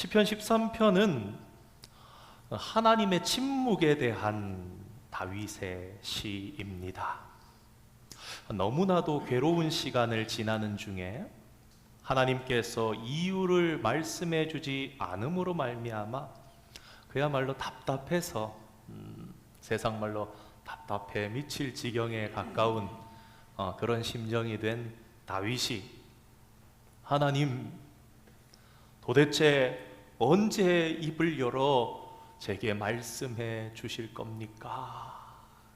시편 13편은 하나님의 침묵에 대한 다윗의 시입니다. 너무나도 괴로운 시간을 지나는 중에 하나님께서 이유를 말씀해 주지 않음으로 말미암아 그야말로 답답해서 음, 세상 말로 답답해 미칠 지경에 가까운 어, 그런 심정이 된 다윗이 하나님 도대체 언제 입을 열어 제게 말씀해 주실 겁니까?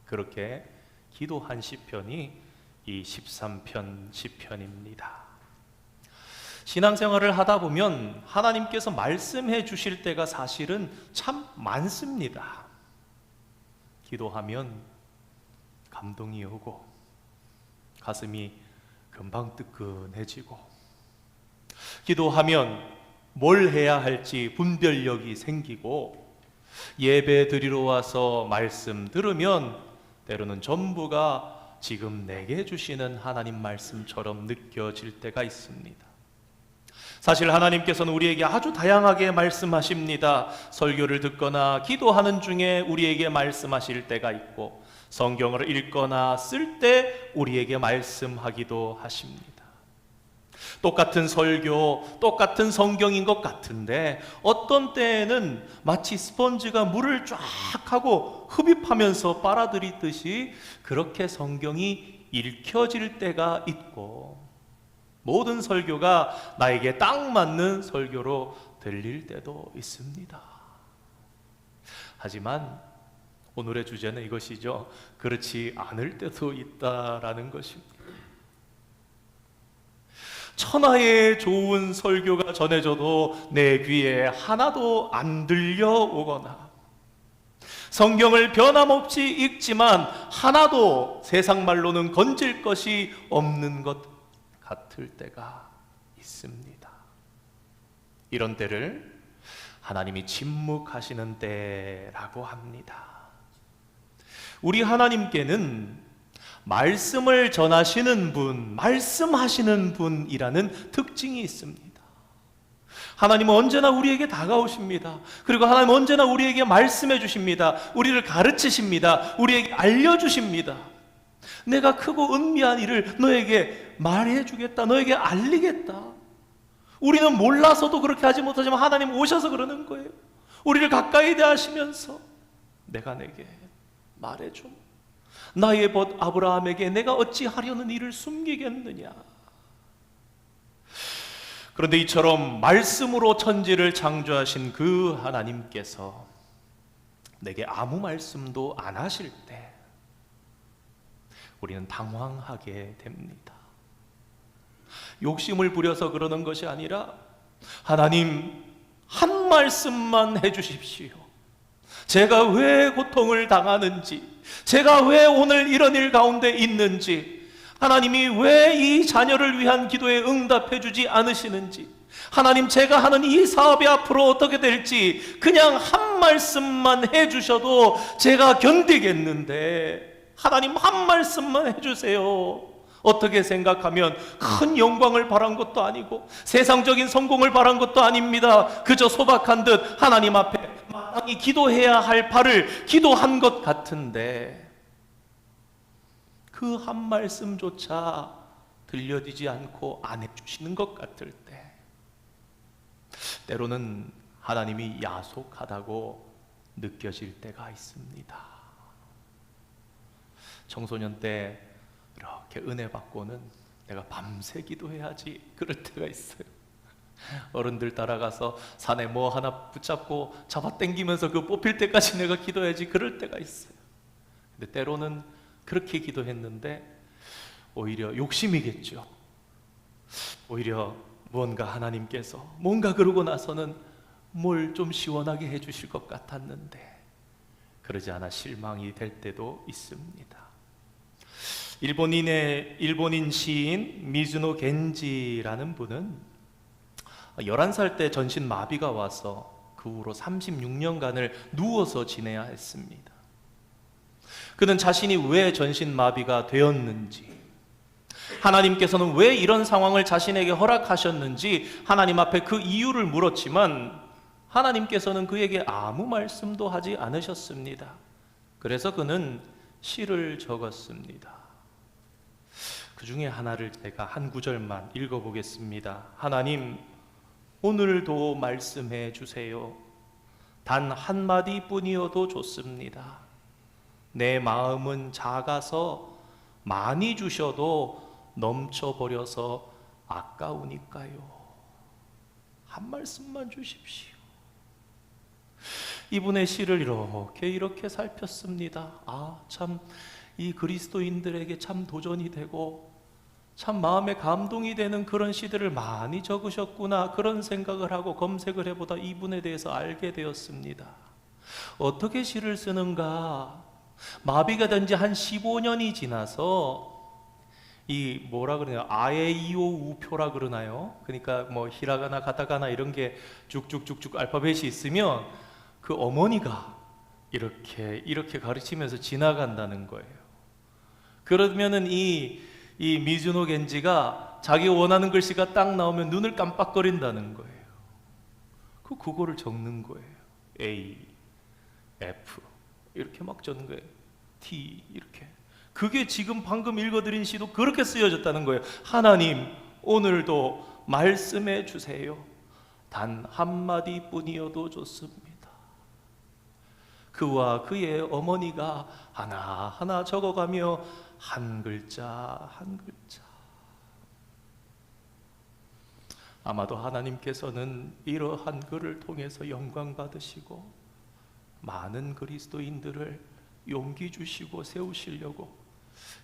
그렇게 기도한 시편이 이 13편 시편입니다. 신앙생활을 하다 보면 하나님께서 말씀해 주실 때가 사실은 참 많습니다. 기도하면 감동이 오고 가슴이 금방 뜨끈해지고 기도하면 뭘 해야 할지 분별력이 생기고 예배 드리러 와서 말씀 들으면 때로는 전부가 지금 내게 주시는 하나님 말씀처럼 느껴질 때가 있습니다. 사실 하나님께서는 우리에게 아주 다양하게 말씀하십니다. 설교를 듣거나 기도하는 중에 우리에게 말씀하실 때가 있고 성경을 읽거나 쓸 때 우리에게 말씀하기도 하십니다. 똑같은 설교, 똑같은 성경인 것 같은데 어떤 때에는 마치 스펀지가 물을 쫙 하고 흡입하면서 빨아들이듯이 그렇게 성경이 읽혀질 때가 있고 모든 설교가 나에게 딱 맞는 설교로 들릴 때도 있습니다. 하지만 오늘의 주제는 이것이죠. 그렇지 않을 때도 있다라는 것입니다. 천하의 좋은 설교가 전해져도 내 귀에 하나도 안 들려오거나 성경을 변함없이 읽지만 하나도 세상 말로는 건질 것이 없는 것 같을 때가 있습니다. 이런 때를 하나님이 침묵하시는 때라고 합니다. 우리 하나님께는 말씀을 전하시는 분, 말씀하시는 분이라는 특징이 있습니다. 하나님은 언제나 우리에게 다가오십니다. 그리고 하나님은 언제나 우리에게 말씀해 주십니다. 우리를 가르치십니다. 우리에게 알려주십니다. 내가 크고 은미한 일을 너에게 말해 주겠다. 너에게 알리겠다. 우리는 몰라서도 그렇게 하지 못하지만 하나님 오셔서 그러는 거예요. 우리를 가까이 대하시면서 내가 내게 말해 줘. 나의 벗 아브라함에게 내가 어찌 하려는 일을 숨기겠느냐. 그런데 이처럼 말씀으로 천지를 창조하신 그 하나님께서 내게 아무 말씀도 안 하실 때 우리는 당황하게 됩니다. 욕심을 부려서 그러는 것이 아니라 하나님 한 말씀만 해 주십시오. 제가 왜 고통을 당하는지, 제가 왜 오늘 이런 일 가운데 있는지, 하나님이 왜 이 자녀를 위한 기도에 응답해 주지 않으시는지, 하나님 제가 하는 이 사업이 앞으로 어떻게 될지 그냥 한 말씀만 해 주셔도 제가 견디겠는데, 하나님 한 말씀만 해 주세요. 어떻게 생각하면 큰 영광을 바란 것도 아니고 세상적인 성공을 바란 것도 아닙니다. 그저 소박한 듯 하나님 앞에 마땅히 기도해야 할 바를 기도한 것 같은데 그 한 말씀조차 들려지지 않고 안 해주시는 것 같을 때 때로는 하나님이 야속하다고 느껴질 때가 있습니다. 청소년 때 이렇게 은혜 받고는 내가 밤새 기도해야지 그럴 때가 있어요. 어른들 따라가서 산에 뭐 하나 붙잡고 잡아 당기면서 그 뽑힐 때까지 내가 기도해야지 그럴 때가 있어요. 근데 때로는 그렇게 기도했는데 오히려 욕심이겠죠. 오히려 무언가 하나님께서 뭔가 그러고 나서는 뭘 좀 시원하게 해주실 것 같았는데 그러지 않아 실망이 될 때도 있습니다. 일본인의 일본인 시인 미즈노 겐지라는 분은 11살 때 전신 마비가 와서 그 후로 36년간을 누워서 지내야 했습니다. 그는 자신이 왜 전신 마비가 되었는지 하나님께서는 왜 이런 상황을 자신에게 허락하셨는지 하나님 앞에 그 이유를 물었지만 하나님께서는 그에게 아무 말씀도 하지 않으셨습니다. 그래서 그는 시를 적었습니다. 그 중에 하나를 제가 한 구절만 읽어보겠습니다. 하나님, 오늘도 말씀해 주세요. 단 한마디 뿐이어도 좋습니다. 내 마음은 작아서 많이 주셔도 넘쳐버려서 아까우니까요. 한 말씀만 주십시오. 이분의 시를 이렇게 이렇게 살폈습니다. 아, 참 이 그리스도인들에게 참 도전이 되고 참 마음에 감동이 되는 그런 시들을 많이 적으셨구나 그런 생각을 하고 검색을 해보다 이분에 대해서 알게 되었습니다. 어떻게 시를 쓰는가? 마비가 된 지 한 15년이 지나서 이 뭐라 그러냐 아에이오 우표라 그러나요? 그러니까 뭐 히라가나 가타카나 이런 게 쭉쭉쭉쭉 알파벳이 있으면 그 어머니가 이렇게 이렇게 가르치면서 지나간다는 거예요. 그러면은 이, 이 미즈노 겐지가 자기 원하는 글씨가 딱 나오면 눈을 깜빡거린다는 거예요. 그 그거를 적는 거예요. A, F 이렇게 막 적는 거예요. T 이렇게. 그게 지금 방금 읽어드린 시도 그렇게 쓰여졌다는 거예요. 하나님 오늘도 말씀해 주세요. 단 한마디 뿐이어도 좋습니다. 그와 그의 어머니가 하나하나 적어가며 한 글자 한 글자 아마도 하나님께서는 이러한 글을 통해서 영광 받으시고 많은 그리스도인들을 용기 주시고 세우시려고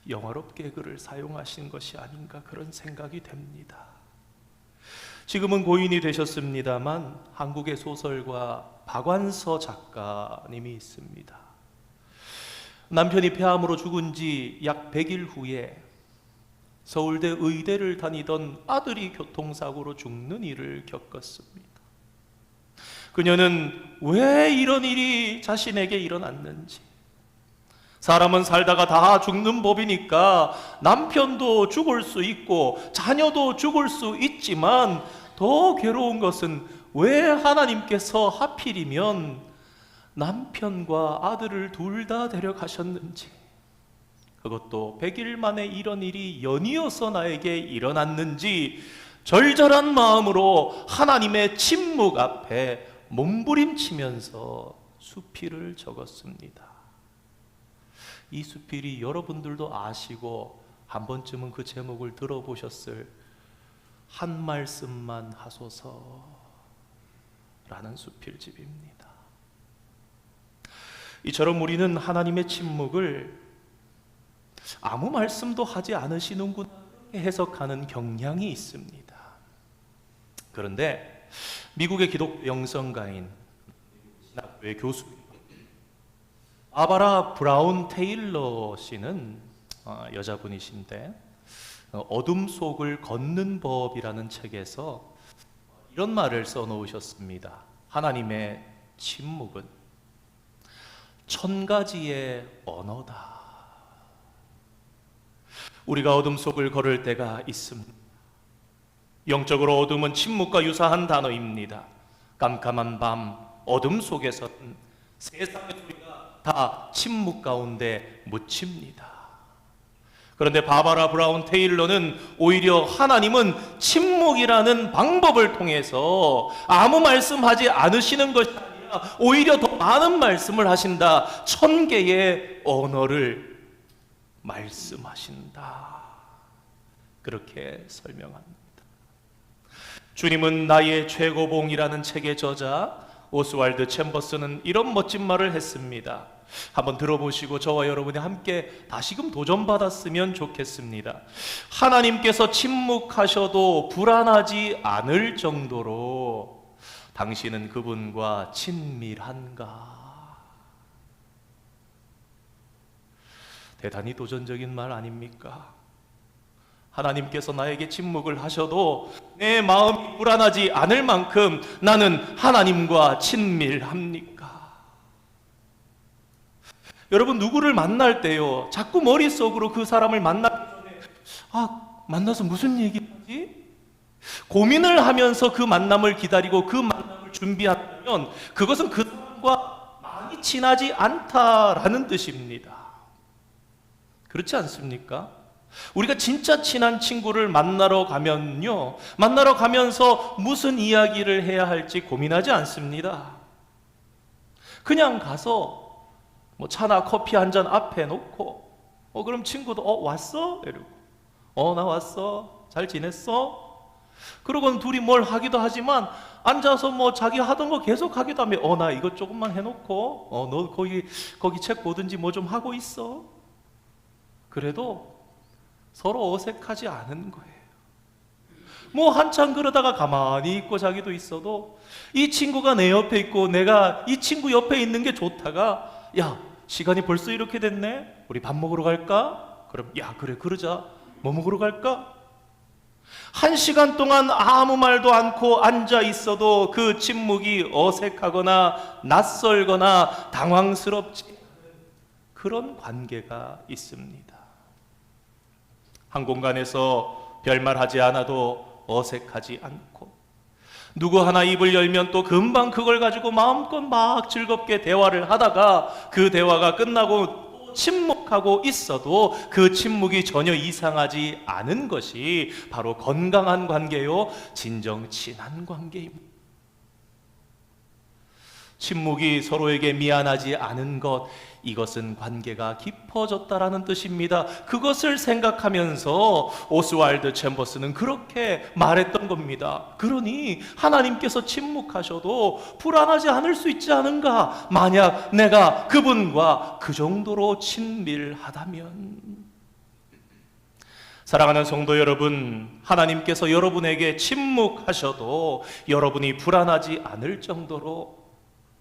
영화롭게 글을 사용하신 것이 아닌가 그런 생각이 됩니다. 지금은 고인이 되셨습니다만 한국의 소설가 박완서 작가님이 있습니다. 남편이 폐암으로 죽은 지 약 100일 후에 서울대 의대를 다니던 아들이 교통사고로 죽는 일을 겪었습니다. 그녀는 왜 이런 일이 자신에게 일어났는지, 사람은 살다가 다 죽는 법이니까 남편도 죽을 수 있고 자녀도 죽을 수 있지만 더 괴로운 것은 왜 하나님께서 하필이면 남편과 아들을 둘 다 데려가셨는지 그것도 100일 만에 이런 일이 연이어서 나에게 일어났는지 절절한 마음으로 하나님의 침묵 앞에 몸부림치면서 수필을 적었습니다. 이 수필이 여러분들도 아시고 한 번쯤은 그 제목을 들어보셨을 한 말씀만 하소서라는 수필집입니다. 이처럼 우리는 하나님의 침묵을 아무 말씀도 하지 않으시는구나 해석하는 경향이 있습니다. 그런데 미국의 기독 영성가인 신학교의 교수 아바라 브라운 테일러 씨는 어, 여자분이신데 어, 어둠 속을 걷는 법이라는 책에서 이런 말을 써 놓으셨습니다. 하나님의 침묵은 천 가지의 언어다. 우리가 어둠 속을 걸을 때가 있습니다. 영적으로 어둠은 침묵과 유사한 단어입니다. 깜깜한 밤 어둠 속에서는 세상의 소리가 다 침묵 가운데 묻힙니다. 그런데 바바라 브라운 테일러는 오히려 하나님은 침묵이라는 방법을 통해서 아무 말씀하지 않으시는 것이 아니라 오히려 더 많은 말씀을 하신다. 천 개의 언어를 말씀하신다. 그렇게 설명합니다. 주님은 나의 최고봉이라는 책의 저자 오스왈드 챔버스는 이런 멋진 말을 했습니다. 한번 들어보시고 저와 여러분이 함께 다시금 도전받았으면 좋겠습니다. 하나님께서 침묵하셔도 불안하지 않을 정도로 당신은 그분과 친밀한가? 대단히 도전적인 말 아닙니까? 하나님께서 나에게 침묵을 하셔도 내 마음이 불안하지 않을 만큼 나는 하나님과 친밀합니까? 여러분 누구를 만날 때요 자꾸 머릿속으로 그 사람을 전에 아 만나서 무슨 얘기하지? 고민을 하면서 그 만남을 기다리고 그 만남을 준비하면 그것은 그 사람과 많이 친하지 않다라는 뜻입니다. 그렇지 않습니까? 우리가 진짜 친한 친구를 만나러 가면요. 만나러 가면서 무슨 이야기를 해야 할지 고민하지 않습니다. 그냥 가서 뭐 차나 커피 한 잔 앞에 놓고 어 그럼 친구도 어 왔어? 이러고 어 나 왔어. 잘 지냈어? 그러고는 둘이 뭘 하기도 하지만 앉아서 뭐 자기 하던 거 계속 하기도 하며 어 나 이것 조금만 해놓고 어 너 거기 거기 책 보든지 뭐 좀 하고 있어. 그래도 서로 어색하지 않은 거예요. 뭐 한참 그러다가 가만히 있고 자기도 있어도 이 친구가 내 옆에 있고 내가 이 친구 옆에 있는 게 좋다가 야 시간이 벌써 이렇게 됐네 우리 밥 먹으러 갈까? 그럼 야 그래 그러자 뭐 먹으러 갈까? 한 시간 동안 아무 말도 않고 앉아 있어도 그 침묵이 어색하거나 낯설거나 당황스럽지 그런 관계가 있습니다. 한 공간에서 별말하지 않아도 어색하지 않고 누구 하나 입을 열면 또 금방 그걸 가지고 마음껏 막 즐겁게 대화를 하다가 그 대화가 끝나고 또 침묵하고 있어도 그 침묵이 전혀 이상하지 않은 것이 바로 건강한 관계요 진정 친한 관계입니다. 침묵이 서로에게 미안하지 않은 것, 이것은 관계가 깊어졌다라는 뜻입니다. 그것을 생각하면서 오스왈드 챔버스는 그렇게 말했던 겁니다. 그러니 하나님께서 침묵하셔도 불안하지 않을 수 있지 않은가? 만약 내가 그분과 그 정도로 친밀하다면. 사랑하는 성도 여러분, 하나님께서 여러분에게 침묵하셔도 여러분이 불안하지 않을 정도로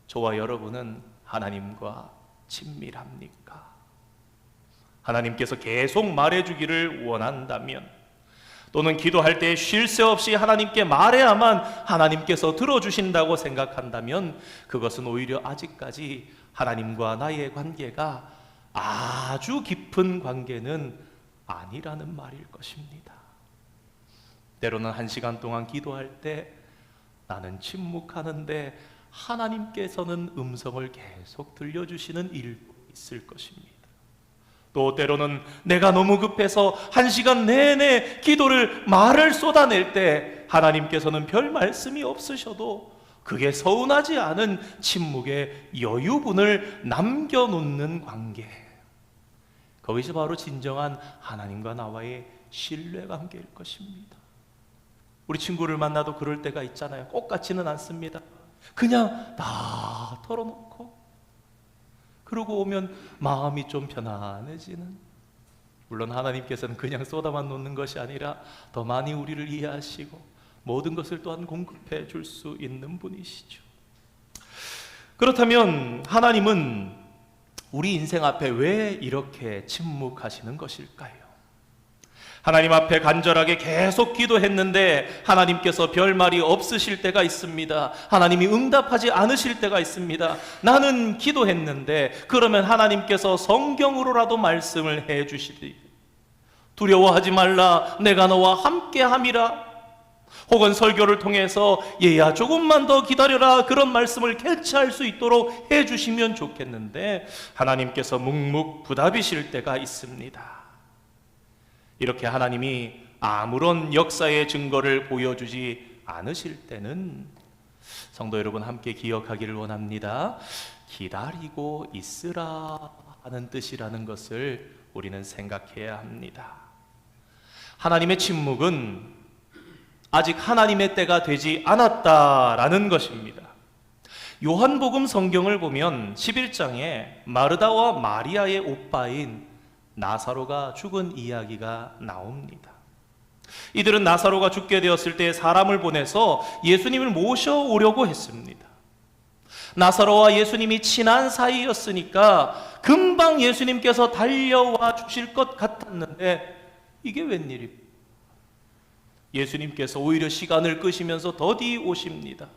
저와 여러분은 하나님과 친밀합니까? 하나님께서 계속 말해주기를 원한다면 또는 기도할 때 쉴 새 없이 하나님께 말해야만 하나님께서 들어주신다고 생각한다면 그것은 오히려 아직까지 하나님과 나의 관계가 아주 깊은 관계는 아니라는 말일 것입니다. 때로는 한 시간 동안 기도할 때 나는 침묵하는데 하나님께서는 음성을 계속 들려주시는 일도 있을 것입니다. 또 때로는 내가 너무 급해서 한 시간 내내 기도를 말을 쏟아낼 때 하나님께서는 별 말씀이 없으셔도 그게 서운하지 않은 침묵의 여유분을 남겨놓는 관계. 거기서 바로 진정한 하나님과 나와의 신뢰 관계일 것입니다. 우리 친구를 만나도 그럴 때가 있잖아요. 꼭 같지는 않습니다. 그냥 다 털어놓고 그러고 오면 마음이 좀 편안해지는 물론 하나님께서는 그냥 쏟아만 놓는 것이 아니라 더 많이 우리를 이해하시고 모든 것을 또한 공급해 줄 수 있는 분이시죠. 그렇다면 하나님은 우리 인생 앞에 왜 이렇게 침묵하시는 것일까요? 하나님 앞에 간절하게 계속 기도했는데 하나님께서 별말이 없으실 때가 있습니다. 하나님이 응답하지 않으실 때가 있습니다. 나는 기도했는데 그러면 하나님께서 성경으로라도 말씀을 해 주시리. 두려워하지 말라. 내가 너와 함께 함이라. 혹은 설교를 통해서 얘야 조금만 더 기다려라 그런 말씀을 캐치할 수 있도록 해 주시면 좋겠는데 하나님께서 묵묵부답이실 때가 있습니다. 이렇게 하나님이 아무런 역사의 증거를 보여주지 않으실 때는 성도 여러분 함께 기억하기를 원합니다. 기다리고 있으라 하는 뜻이라는 것을 우리는 생각해야 합니다. 하나님의 침묵은 아직 하나님의 때가 되지 않았다라는 것입니다. 요한복음 성경을 보면 11장에 마르다와 마리아의 오빠인 나사로가 죽은 이야기가 나옵니다. 이들은 나사로가 죽게 되었을 때 사람을 보내서 예수님을 모셔오려고 했습니다. 나사로와 예수님이 친한 사이였으니까 금방 예수님께서 달려와 주실 것 같았는데 이게 웬일입니까? 예수님께서 오히려 시간을 끄시면서 더디 오십니다.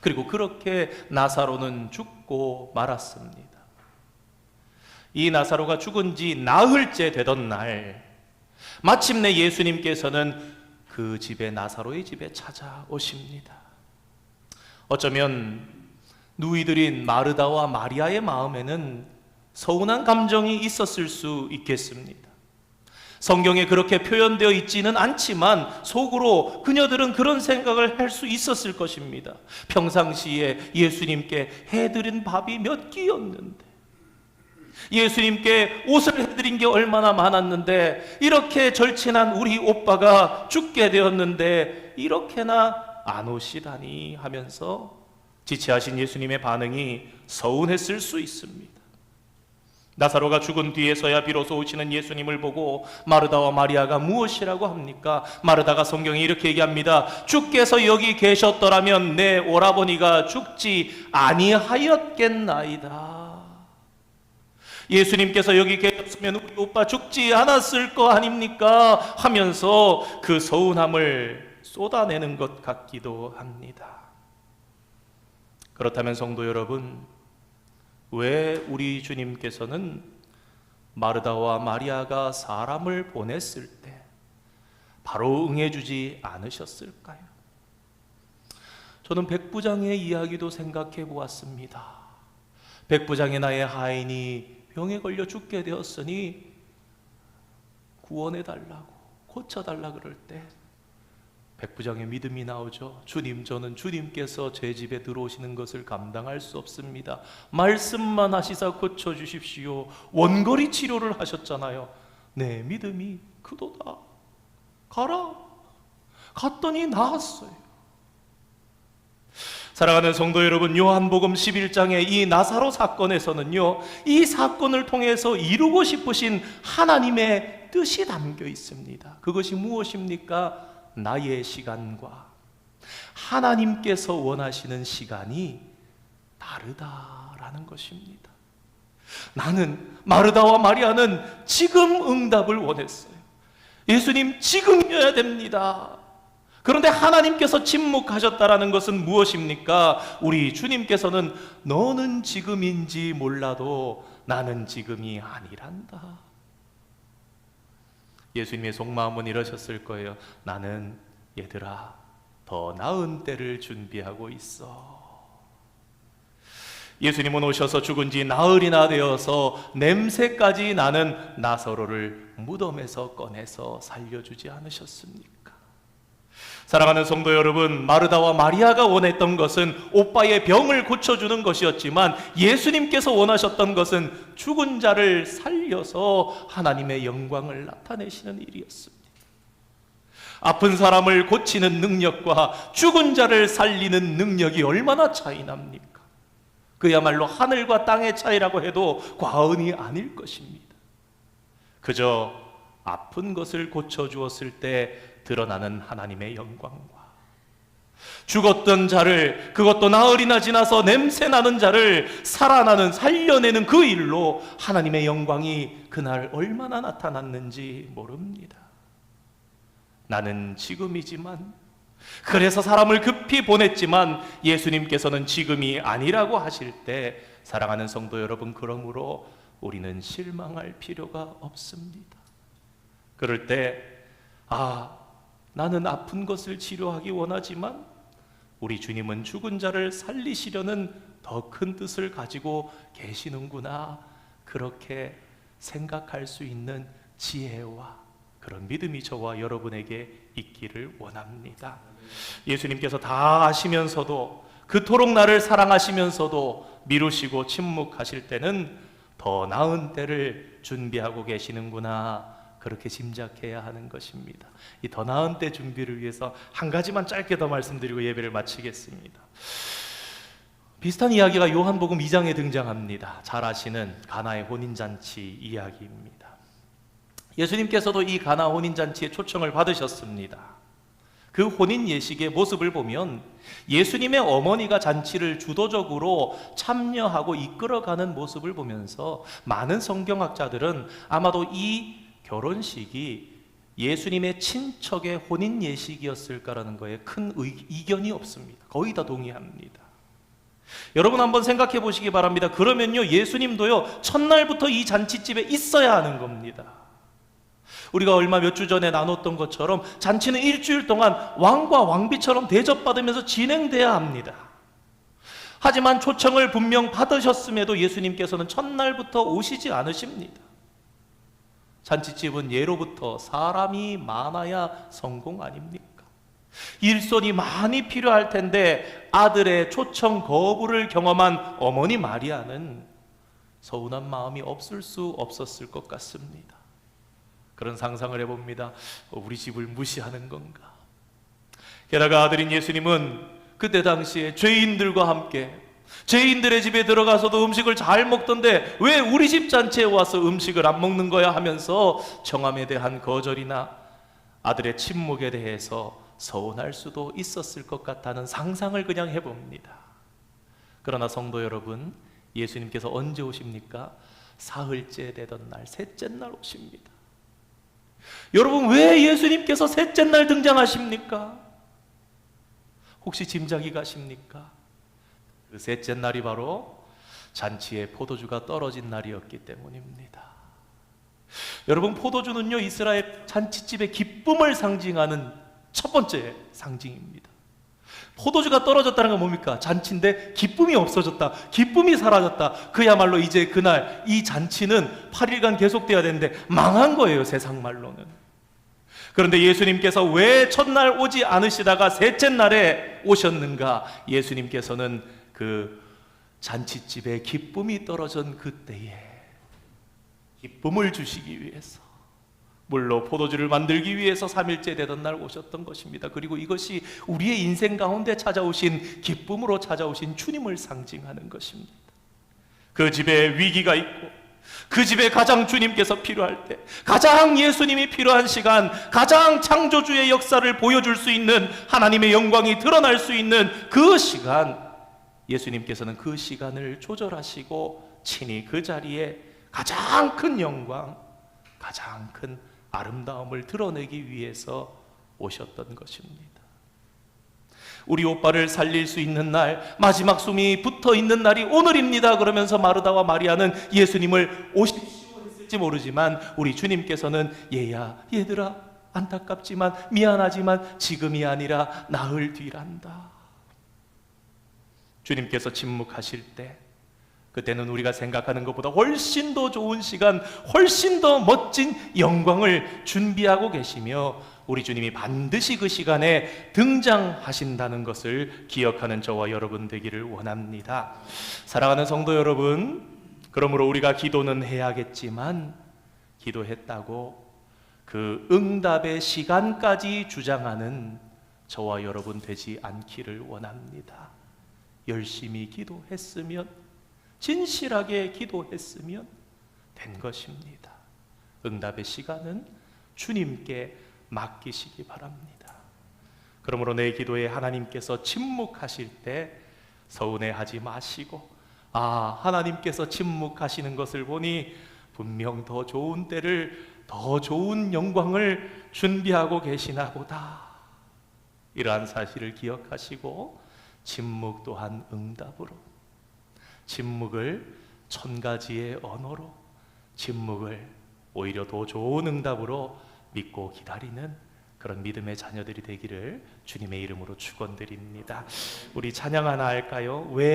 그리고 그렇게 나사로는 죽고 말았습니다. 이 나사로가 죽은 지 나흘째 되던 날 마침내 예수님께서는 그 집에 나사로의 집에 찾아오십니다. 어쩌면 누이들인 마르다와 마리아의 마음에는 서운한 감정이 있었을 수 있겠습니다. 성경에 그렇게 표현되어 있지는 않지만 속으로 그녀들은 그런 생각을 할 수 있었을 것입니다. 평상시에 예수님께 해드린 밥이 몇 끼였는데, 예수님께 옷을 해드린 게 얼마나 많았는데, 이렇게 절친한 우리 오빠가 죽게 되었는데, 이렇게나 안 오시다니 하면서 지체하신 예수님의 반응이 서운했을 수 있습니다. 나사로가 죽은 뒤에서야 비로소 오시는 예수님을 보고 마르다와 마리아가 무엇이라고 합니까? 마르다가 성경에 이렇게 얘기합니다. 주께서 여기 계셨더라면 내 오라버니가 죽지 아니하였겠나이다. 예수님께서 여기 계셨으면 우리 오빠 죽지 않았을 거 아닙니까? 하면서 그 서운함을 쏟아내는 것 같기도 합니다. 그렇다면 성도 여러분, 왜 우리 주님께서는 마르다와 마리아가 사람을 보냈을 때 바로 응해주지 않으셨을까요? 저는 백부장의 이야기도 생각해 보았습니다. 백부장의 나의 하인이 병에 걸려 죽게 되었으니 구원해 달라고 고쳐 달라 그럴 때 백부장의 믿음이 나오죠. 주님, 저는 주님께서 제 집에 들어오시는 것을 감당할 수 없습니다. 말씀만 하시사 고쳐 주십시오. 원거리 치료를 하셨잖아요. 내 믿음이 그도다. 가라. 갔더니 나았어요. 사랑하는 성도 여러분, 요한복음 11장의 이 나사로 사건에서는요, 이 사건을 통해서 이루고 싶으신 하나님의 뜻이 담겨 있습니다. 그것이 무엇입니까? 나의 시간과 하나님께서 원하시는 시간이 다르다라는 것입니다. 나는 마르다와 마리아는 지금 응답을 원했어요. 예수님 지금이어야 됩니다. 그런데 하나님께서 침묵하셨다라는 것은 무엇입니까? 우리 주님께서는 너는 지금인지 몰라도 나는 지금이 아니란다. 예수님의 속마음은 이러셨을 거예요. 나는 얘들아 더 나은 때를 준비하고 있어. 예수님은 오셔서 죽은 지 나흘이나 되어서 냄새까지 나는 나서로를 무덤에서 꺼내서 살려주지 않으셨습니까? 사랑하는 성도 여러분, 마르다와 마리아가 원했던 것은 오빠의 병을 고쳐주는 것이었지만 예수님께서 원하셨던 것은 죽은 자를 살려서 하나님의 영광을 나타내시는 일이었습니다. 아픈 사람을 고치는 능력과 죽은 자를 살리는 능력이 얼마나 차이 납니까? 그야말로 하늘과 땅의 차이라고 해도 과언이 아닐 것입니다. 그저 아픈 것을 고쳐주었을 때 드러나는 하나님의 영광과 죽었던 자를 그것도 나흘이나 지나서 냄새 나는 자를 살아나는 살려내는 그 일로 하나님의 영광이 그날 얼마나 나타났는지 모릅니다. 나는 지금이지만 그래서 사람을 급히 보냈지만 예수님께서는 지금이 아니라고 하실 때 사랑하는 성도 여러분 그러므로 우리는 실망할 필요가 없습니다. 그럴 때 아, 나는 아픈 것을 치료하기 원하지만 우리 주님은 죽은 자를 살리시려는 더 큰 뜻을 가지고 계시는구나. 그렇게 생각할 수 있는 지혜와 그런 믿음이 저와 여러분에게 있기를 원합니다. 예수님께서 다 아시면서도 그토록 나를 사랑하시면서도 미루시고 침묵하실 때는 더 나은 때를 준비하고 계시는구나. 그렇게 짐작해야 하는 것입니다. 이 더 나은 때 준비를 위해서 한 가지만 짧게 더 말씀드리고 예배를 마치겠습니다. 비슷한 이야기가 요한복음 2장에 등장합니다. 잘 아시는 가나의 혼인잔치 이야기입니다. 예수님께서도 이 가나 혼인잔치에 초청을 받으셨습니다. 그 혼인 예식의 모습을 보면 예수님의 어머니가 잔치를 주도적으로 참여하고 이끌어가는 모습을 보면서 많은 성경학자들은 아마도 이 결혼식이 예수님의 친척의 혼인 예식이었을까라는 거에 큰 의, 이견이 없습니다. 거의 다 동의합니다. 여러분 한번 생각해 보시기 바랍니다. 그러면요, 예수님도요, 첫날부터 이 잔치집에 있어야 하는 겁니다. 우리가 얼마 몇 주 전에 나눴던 것처럼 잔치는 일주일 동안 왕과 왕비처럼 대접받으면서 진행돼야 합니다. 하지만 초청을 분명 받으셨음에도 예수님께서는 첫날부터 오시지 않으십니다. 잔치집은 예로부터 사람이 많아야 성공 아닙니까? 일손이 많이 필요할 텐데 아들의 초청 거부를 경험한 어머니 마리아는 서운한 마음이 없을 수 없었을 것 같습니다. 그런 상상을 해봅니다. 어, 우리 집을 무시하는 건가? 게다가 아들인 예수님은 그때 당시에 죄인들과 함께 죄인들의 집에 들어가서도 음식을 잘 먹던데 왜 우리 집 잔치에 와서 음식을 안 먹는 거야 하면서 정함에 대한 거절이나 아들의 침묵에 대해서 서운할 수도 있었을 것 같다는 상상을 그냥 해봅니다. 그러나 성도 여러분, 예수님께서 언제 오십니까? 사흘째 되던 날, 셋째 날 오십니다. 여러분, 왜 예수님께서 셋째 날 등장하십니까? 혹시 짐작이 가십니까? 그 셋째 날이 바로 잔치에 포도주가 떨어진 날이었기 때문입니다. 여러분, 포도주는요, 이스라엘 잔치집의 기쁨을 상징하는 첫 번째 상징입니다. 포도주가 떨어졌다는 건 뭡니까? 잔치인데 기쁨이 없어졌다. 기쁨이 사라졌다. 그야말로 이제 그날 이 잔치는 8일간 계속돼야 되는데 망한 거예요, 세상 말로는. 그런데 예수님께서 왜 첫날 오지 않으시다가 셋째 날에 오셨는가? 예수님께서는 그 잔치집에 기쁨이 떨어진 그때에 기쁨을 주시기 위해서 물로 포도주를 만들기 위해서 3일째 되던 날 오셨던 것입니다. 그리고 이것이 우리의 인생 가운데 찾아오신 기쁨으로 찾아오신 주님을 상징하는 것입니다. 그 집에 위기가 있고 그 집에 가장 주님께서 필요할 때 가장 예수님이 필요한 시간 가장 창조주의 역사를 보여줄 수 있는 하나님의 영광이 드러날 수 있는 그 시간 예수님께서는 그 시간을 조절하시고 친히 그 자리에 가장 큰 영광 가장 큰 아름다움을 드러내기 위해서 오셨던 것입니다. 우리 오빠를 살릴 수 있는 날, 마지막 숨이 붙어 있는 날이 오늘입니다. 그러면서 마르다와 마리아는 예수님을 했을지 모르지만 우리 주님께서는 얘야, 얘들아, 안타깝지만 미안하지만 지금이 아니라 나흘 뒤란다. 주님께서 침묵하실 때 그때는 우리가 생각하는 것보다 훨씬 더 좋은 시간, 훨씬 더 멋진 영광을 준비하고 계시며 우리 주님이 반드시 그 시간에 등장하신다는 것을 기억하는 저와 여러분 되기를 원합니다. 사랑하는 성도 여러분, 그러므로 우리가 기도는 해야겠지만 기도했다고 그 응답의 시간까지 주장하는 저와 여러분 되지 않기를 원합니다. 열심히 기도했으면 진실하게 기도했으면 된 것입니다. 응답의 시간은 주님께 맡기시기 바랍니다. 그러므로 내 기도에 하나님께서 침묵하실 때 서운해하지 마시고 아 하나님께서 침묵하시는 것을 보니 분명 더 좋은 때를 더 좋은 영광을 준비하고 계시나 보다 이러한 사실을 기억하시고 침묵 또한 응답으로 침묵을 천 가지의 언어로 침묵을 오히려 더 좋은 응답으로 믿고 기다리는 그런 믿음의 자녀들이 되기를 주님의 이름으로 축원드립니다. 우리 찬양 하나 할까요? 왜